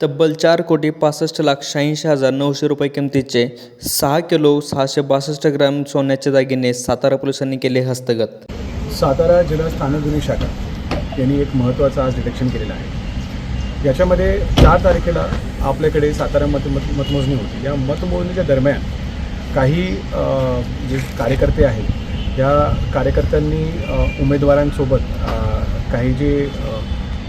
तब्बल चार कोटी पासष्ट लाख शहाऐंशी हजार नऊशे रुपये किमतीचे सहा किलो सहाशे बासष्ट ग्रॅम सोन्याच्या दागिने सातारा पोलिसांनी केले हस्तगत. सातारा जिल्हा स्थानक गुन्हे शाखा. यांनी एक महत्त्वाचं आज डिटेक्शन केलेलं आहे. याच्यामध्ये चार तारखेला आपल्याकडे सातारा मत मत मतमोजणी होती. या मतमोजणीच्या दरम्यान काही जे कार्यकर्ते आहेत या कार्यकर्त्यांनी उमेदवारांसोबत काही जे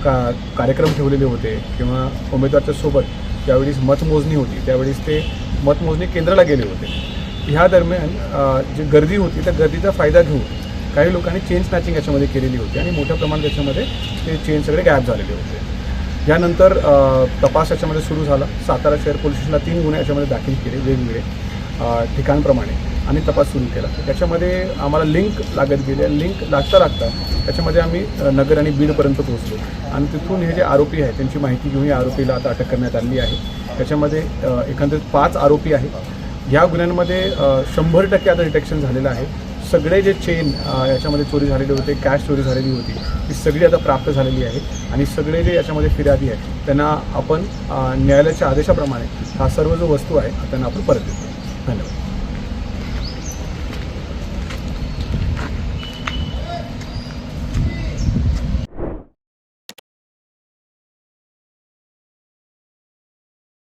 का कार्यक्रम ठेवलेले होते किंवा उमेदवाराच्या सोबत ज्यावेळेस मतमोजणी होती त्यावेळेस ते मतमोजणी केंद्राला गेले होते. ह्या दरम्यान जी गर्दी होती त्या गर्दीचा फायदा घेऊन काही लोकांनी चेन स्नॅचिंग याच्यामध्ये केलेली होती आणि मोठ्या प्रमाणात त्याच्यामध्ये ते चेन सगळे गॅप झालेले होते. यानंतर तपास याच्यामध्ये सुरू झाला. सातारा शहर पोलीस स्टेशनला तीन गुन्हे याच्यामध्ये दाखल केले वेगवेगळे ठिकाणप्रमाणे. आणि तपास सुरू केला. त्याच्यामध्ये आम्हाला लिंक लागत गेले लिंक लागता लागता त्याच्यामध्ये आम्ही नगर आणि बीडपर्यंत पोहोचलो. आणि तिथून हे जे आरोपी आहेत त्यांची माहिती घेऊन या आरोपीला आता अटक करण्यात आली आहे. त्याच्यामध्ये एकंदरीत पाच आरोपी आहेत. या गुन्ह्यांमध्ये शंभर टक्के आता डिटेक्शन झालेलं आहे. सगळे जे चेन याच्यामध्ये चोरी झालेले होते कॅश चोरी झालेली होती ती सगळी आता प्राप्त झालेली आहे. आणि सगळे जे याच्यामध्ये फिर्यादी आहेत त्यांना आपण न्यायालयाच्या आदेशाप्रमाणे हा सर्व जो वस्तू आहे त्यांना आपण परत देतो. धन्यवाद.